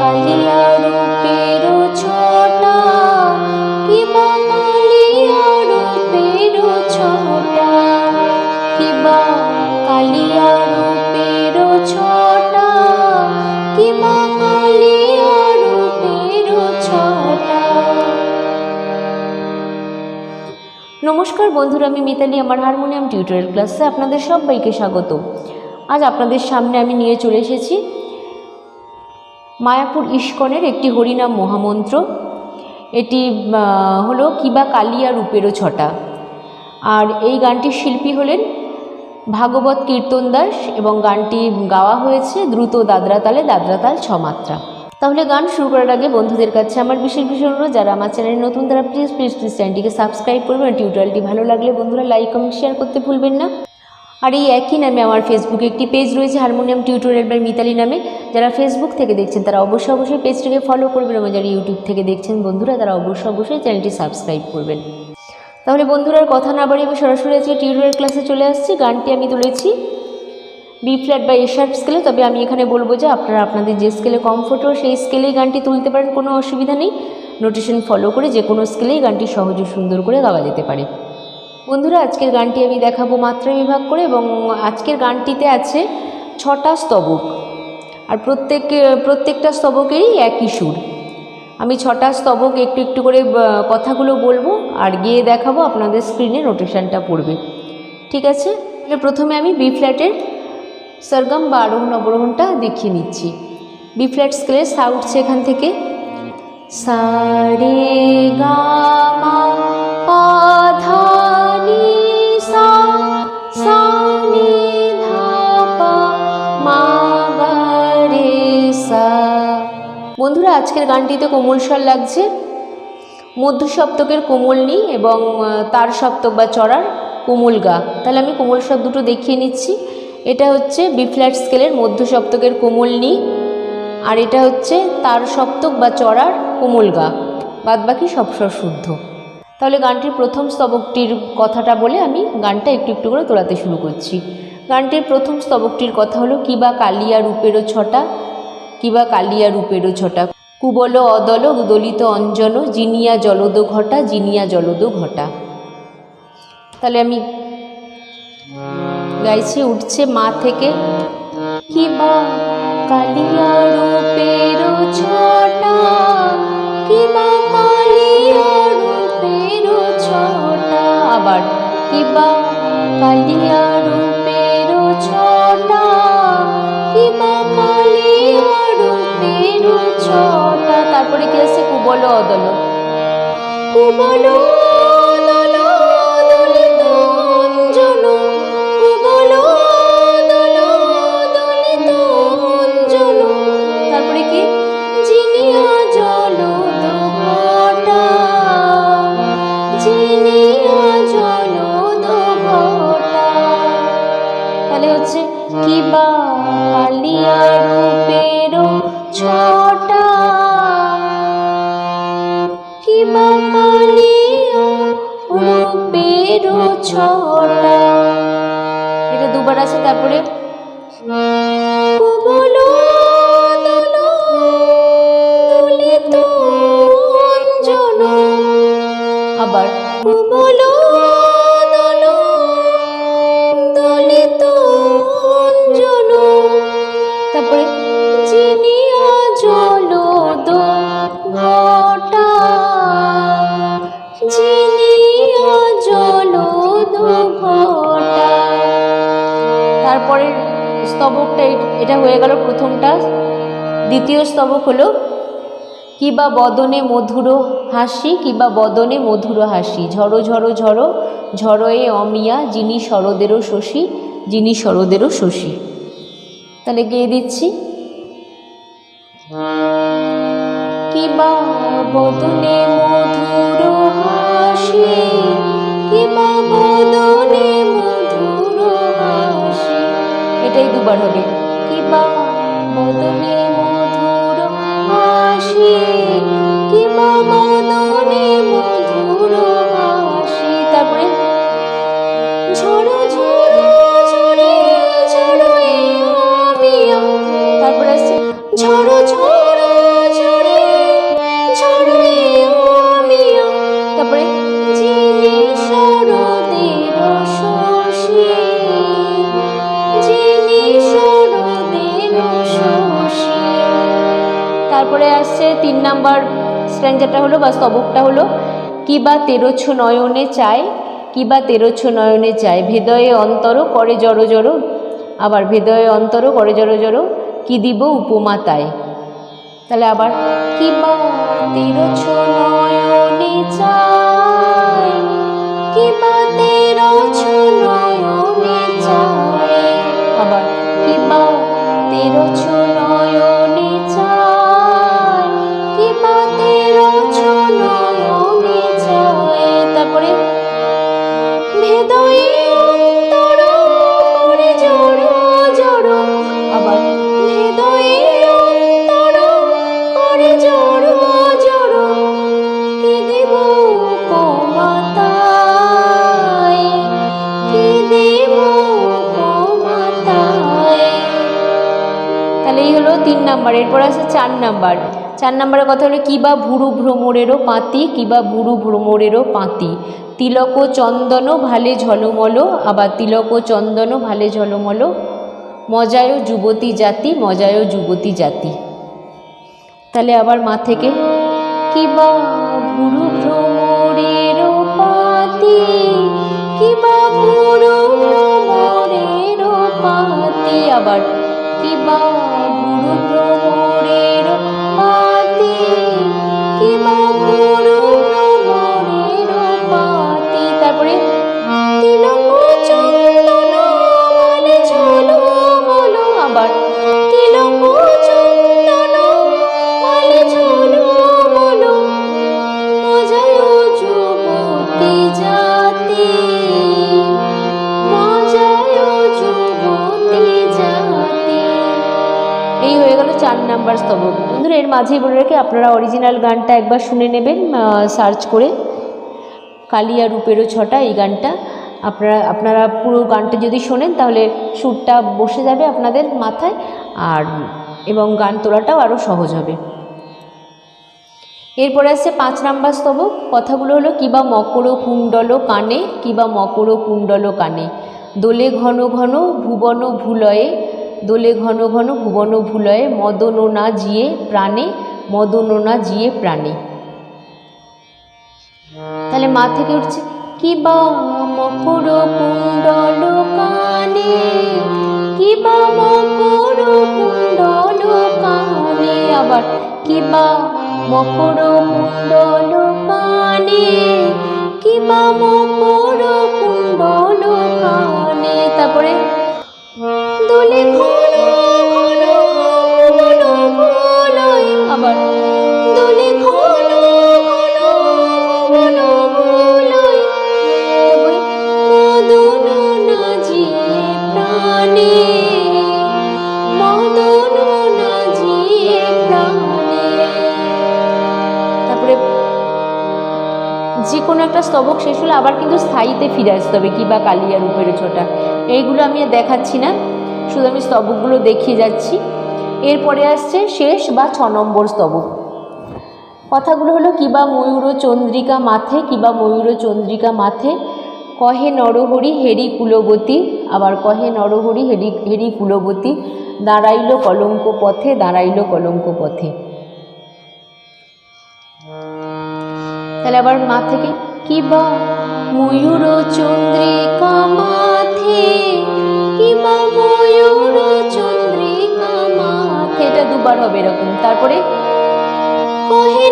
কালিয়া কিবা কিবা কালিয়া নমস্কার বন্ধুরা, আমি মিতালি, আমার হারমোনিয়াম টিউটোরিয়াল ক্লাসে আপনাদের সবাইকে স্বাগত। আজ আপনাদের সামনে আমি নিয়ে চলে এসেছি মায়াপুর ইস্কনের একটি হরিনাম মহামন্ত্র। এটি হলো কিবা কালিয়া রূপেরও ছটা। আর এই গানটির শিল্পী হলেন ভাগবত কীর্তন দাস এবং গানটি গাওয়া হয়েছে দ্রুত দাদরা তালে দাদরা তাল ছমাত্রা। তাহলে গান শুরু করার আগে বন্ধুদের কাছে আমার বিশেষ বিশেষ অনুরোধ, যারা আমার চ্যানেলে নতুন, তারা প্লিজ প্লিজ প্লিজ চ্যানেলটিকে সাবস্ক্রাইব করবেন। টিউটোরিয়ালটি ভালো লাগলে বন্ধুরা লাইক কমেন্ট শেয়ার করতে ভুলবেন না। আর এই একই নামে আমার ফেসবুকে একটি পেজ রয়েছে হারমোনিয়াম টিউটোরিয়াল বাই মিতালি নামে। যারা ফেসবুক থেকে দেখছেন, তারা অবশ্যই অবশ্যই পেজটিকে ফলো করবেন এবং যারা ইউটিউব থেকে দেখছেন, বন্ধুরা, তারা অবশ্যই অবশ্যই চ্যানেলটি সাবস্ক্রাইব করবেন। তাহলে বন্ধুরা কথা না বাড়িয়ে আমি সরাসরি আজকে টিউটোরিয়াল ক্লাসে চলে আসছি। গানটি আমি তুলেছি বি ফ্ল্যাট বা এ শার্প স্কেলে তবে আমি এখানে বলব যে আপনারা আপনাদের যে স্কেলে কমফোর্ট সেই স্কেলেই গানটি তুলতে পারেন, কোনো অসুবিধা নেই। নোটেশন ফলো করে যে কোনো স্কেলেই গানটি সহজ সুন্দর করে গাওয়া যেতে পারে। বন্ধুরা, আজকের গানটি আমি দেখাবো মাত্রা বিভাগ করে এবং আজকের গানটিতে আছে ছটা স্তবক। আর প্রত্যেক, প্রত্যেকটা স্তবকেরই একই সুর। আমি ছটা স্তবক একটু একটু করে কথাগুলো বলব আর গিয়ে দেখাবো আপনাদের স্ক্রিনে নোটেশনটা পড়বে। ঠিক আছে? তাহলে প্রথমে আমি বি ফ্ল্যাটের সরগম বা আরোহণ অবরোহণটা দেখিয়ে নিচ্ছি। বি ফ্ল্যাট স্কেলে সা উঠছে এখান থেকে। সা রে গা মা পা ধা আজকের গানটিতে কোমল স্বর লাগছে। মধ্য সপ্তকের কোমল নি এবং তার সপ্তক বা চড়ার কোমল গা। তাহলে আমি কোমল স্বর দুটো দেখিয়ে নিচ্ছি। এটা হচ্ছে বি ফ্ল্যাট স্কেলের মধ্য সপ্তকের কোমল নি আর এটা হচ্ছে তার সপ্তক বা চড়ার কোমল গা। বাদ বাকি সব স্বর শুদ্ধ। তাহলে গানটির প্রথম স্তবকটির কথাটা বলে আমি গানটা একটু একটু করে তোলাতে শুরু করছি। গানটির প্রথম স্তবকটির কথা হলো, কিবা কালিয়া রূপেরও ছটা, কিবা কালিয়া রূপেরও ছটা। কুবল অদল উদলিত অঞ্জন, জিনিয়া জলদ ঘটা, জিনিয়া জলদ ঘটা। তাহলে আমি গাইছে, উঠছে মা থেকে কিবা কালিয়া রূপেরও ছটা কিবা কালিয়া রূপেরও ছটা। আবার কিবা কালিয়া রূপেরও ছটা কিবা কালিয়া রূপেরও ছটা। তারপরে কি আছে কুবল অদল। কুবল অদল দলিত অঞ্জন। কুবল অদল কিবা কালিয়া রূপেরও ছটা এটা দুবার আছে তারপরে? তারপরের স্তবকটা এটা হয়ে গেল প্রথমটা। দ্বিতীয় স্তবক হলো, কিবা বদনে মধুর হাসি, কিবা বদনে মধুর হাসি। ঝড়ো ঝড়ো ঝড়ো ঝড়োয়ে অমিয়া, যিনি শরদেরও শশী, যিনি শরদেরও শশী। তাহলে গেয়ে দিচ্ছি। কিবা বদনে মধুর হাসি এটাই দুবার হবে। কিবা মদনে মধুর হাসি। কিবা মদনে মধুর তারপরে আসছে তিন নাম্বার স্ট্যান্ডারটা হলো বা স্তবকটা হলো, কি কিবা তেরোছ নয়নে চায় কিবা তেরোছ নয়নে চায় ভেদয়ে অন্তর করে জড়ো জড়ো, আবার ভেদয়ে অন্তর করে জড়ো জড়ো, কি দিব উপমা তাই? তাহলে আবার কিবা তেরোছ নয়নে চায় তেরোছ নয়নে চায় আবার কিবা তেরোছ দেব কমাতায় তাহলে এই হলো তিন নাম্বার এরপর আছে চার নাম্বার। চার নম্বরের কথা হলো, কিবা ভুরু ভ্রমরেরও পাতি, কিবা ভুরু ভ্রমরেরও পাঁতি। তিলক চন্দন ভালে ঝলমল, আবার তিলক চন্দন ভালে ঝলমল। মজায়ও যুবতী জাতি মজায়ও যুবতী জাতি। তাহলে আবার মা থেকে, কিবা ভুরু ভ্রমরেরও পাতি, কিবা ভুরু ভ্রমরেরও পাতি। আবার, কিবা চার বন্ধুরা, এর মাঝেই বলে রেখে, আপনারা অরিজিনাল গানটা একবার শুনে নেবেন সার্চ করে। কালিয়া রূপেরও ছটা এই গানটা। আপনারা আপনারা পুরো গানটা যদি শোনেন, তাহলে সুরটা বসে যাবে আপনাদের মাথায়, আর, এবং গান তোলাটাও আরও সহজ হবে। এরপরে আসছে পাঁচ নাম্বার স্তবক কথাগুলো হলো, কিবা মকর কুণ্ডল কানে, কিবা মকর কুণ্ডল কানে। দোলে ঘন ঘন ভুবন ভুলয়ে দোলে ঘন ঘন ভুবন ভুলয়ে মদনোনা জিয়ে প্রাণে, মদনোনা জিয়ে প্রাণে। তাহলে মা থেকে উঠছে কিবা মকর কুণ্ডল কানে কিবা মকর কুণ্ডল কানে, আবার কিবা মকর কুণ্ডল কানে কিবা মকর কুণ্ডল কানে। তারপরে মদন প্রাণে তারপরে যে কোনো একটা স্তবক শেষ হলে আবার কিন্তু স্থায়ীতে ফিরে আসতে হবে কি বা কালিয়া রূপের ছোটা এইগুলো আমি দেখাচ্ছি না। শুধু আমি স্তবকগুলো দেখিয়ে যাচ্ছি। এরপরে আসছে শেষ বা ছ নম্বর স্তবক। কথাগুলো হলো, কিবা ময়ূর চন্দ্রিকা মাথে, কিবা ময়ূর চন্দ্রিকা মাথে, কহে নরহরি হেরি কুলবতী, আবার কহে নরহরি হেরি হেরি কুলবতী, দাঁড়াইল কলঙ্ক পথে, দাঁড়াইল কলঙ্ক পথে। তাহলে আবার মা থেকে, কিবা ময়ূর চন্দ্রিকা মাথে কিবা ময়ূর চন্দ্রিকা মাথে এটা দুবার হবে এরকম। তারপরে? কহে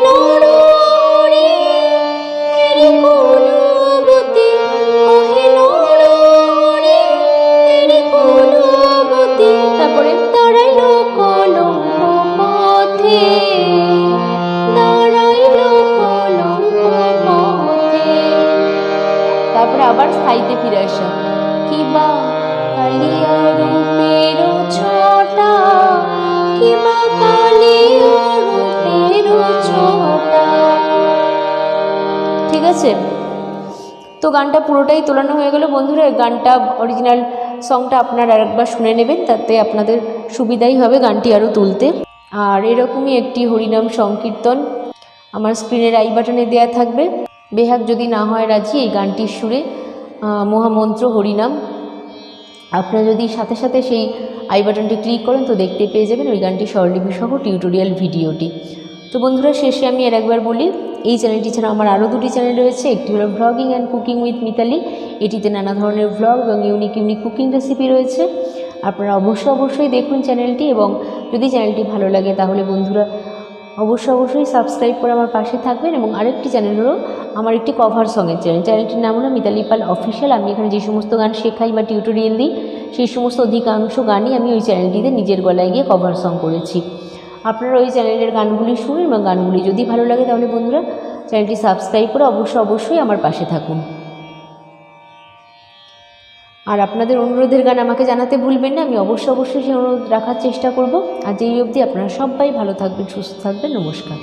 ঠিক আছে? তো গানটা পুরোটাই তোলানো হয়ে গেল। বন্ধুরা গানটা অরিজিনাল সংটা আপনারা আরেকবার শুনে নেবেন, তাতে আপনাদের সুবিধাই হবে গানটি আরও তুলতে। আর এরকমই একটি হরিনাম সংকীর্তন আমার স্ক্রিনের আই বাটনে দেওয়া থাকবে। বেহাগ যদি না হয় রাজি, এই গানটির সুরে মহামন্ত্র হরিনাম। আপনারা যদি সাথে সাথে সেই আই বাটনটি ক্লিক করেন, তো দেখতে পেয়ে যাবেন ওই গানটি স্বরলিপি সহ টিউটোরিয়াল ভিডিওটি। তো বন্ধুরা, শেষে আমি আর একবার বলি, এই চ্যানেলটি ছাড়া আমার আরও দুটি চ্যানেল রয়েছে। একটি হলো vlogging and cooking with Mitali এটিতে নানা ধরনের ভ্লগ এবং ইউনিক ইউনিক কুকিং রেসিপি রয়েছে। আপনারা অবশ্যই অবশ্যই দেখুন চ্যানেলটি এবং যদি চ্যানেলটি ভালো লাগে, তাহলে বন্ধুরা অবশ্যই অবশ্যই সাবস্ক্রাইব করে আমার পাশে থাকবেন এবং আরেকটি চ্যানেল হলো আমার একটি কভার সঙের চ্যানেল চ্যানেলটির নাম হলো মিতালি পাল অফিসিয়াল আমি এখানে যে সমস্ত গান শেখাই বা টিউটোরিয়াল দিই, সেই সমস্ত অধিকাংশ গানই আমি ওই চ্যানেলটিতে নিজের গলায় গিয়ে কভার সং করেছি। আপনারা ওই চ্যানেলের গানগুলি শুনুন এবং গানগুলি যদি ভালো লাগে তাহলে বন্ধুরা চ্যানেলটি সাবস্ক্রাইব করে অবশ্যই অবশ্যই আমার পাশে থাকুন। আর আপনাদের অনুরোধের গান আমাকে জানাতে ভুলবেন না, আমি অবশ্যই অবশ্যই সেই অনুরোধ রাখার চেষ্টা করব। আর যেই অবধি আপনারা সবাই ভালো থাকবেন, সুস্থ থাকবেন, নমস্কার।